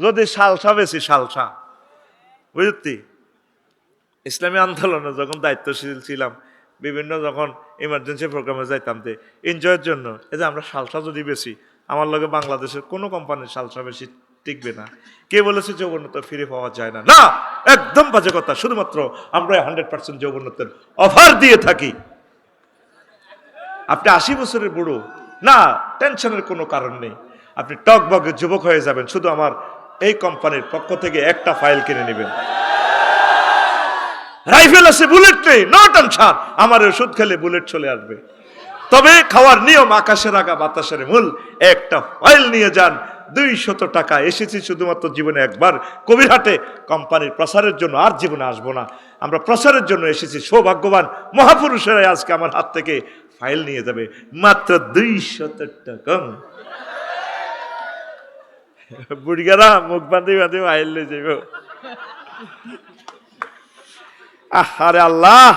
যদি সালসা বেশি, সালসা। বুঝতি ইসলামী আন্দোলনে যখন দায়িত্বশীল ছিলাম, বিভিন্ন যখন ইমার্জেন্সি প্রোগ্রামে যাইতাম যে এনজয়ের জন্য, এই যে আমরা সালসা যদি বেশি, আমার লগে বাংলাদেশের কোনো কোম্পানির সালসা বেশি টিকবে না। কে বলেছে যৌবনতা ফিরে পাওয়া যায় না? না! একদম বাজে কথা। শুধুমাত্র আমরা হান্ড্রেড পার্সেন্ট যৌবনতের অফার দিয়ে থাকি। আপনি আশি বছরের বুড়ো। না টেনশনের কোনো কারণ নেই। আপনি টক বগে যুবক হয়ে যাবেন। শুধু আমার এই কোম্পানির পক্ষ থেকে একটা ফাইল কিনে নেবেন। রাইফেল আছে, বুলেট নেই নো টেনশন আমার ওষুধ খেলে বুলেট চলে আসবে। তবে খাওয়ার নিয়ম আকাশের আগা, বাতাসের মূল। একটা ফাইল নিয়ে যান দুই শত টাকা। এসেছি শুধুমাত্র জীবনে একবার। কবিরহাটে কোম্পানির প্রসারের জন্য আর জীবনে আসব না। আমরা প্রসারের জন্য এসেছি। সৌভাগ্যবান মহাপুরুষেরাই আজকে আমার হাত থেকে ফাইল নিয়ে যাবে। মাত্র দুই শত টাকা। বুড়িগারা মুখ বাঁধি বাঁধি ফাইল নিয়ে যাবে আরে আল্লাহ!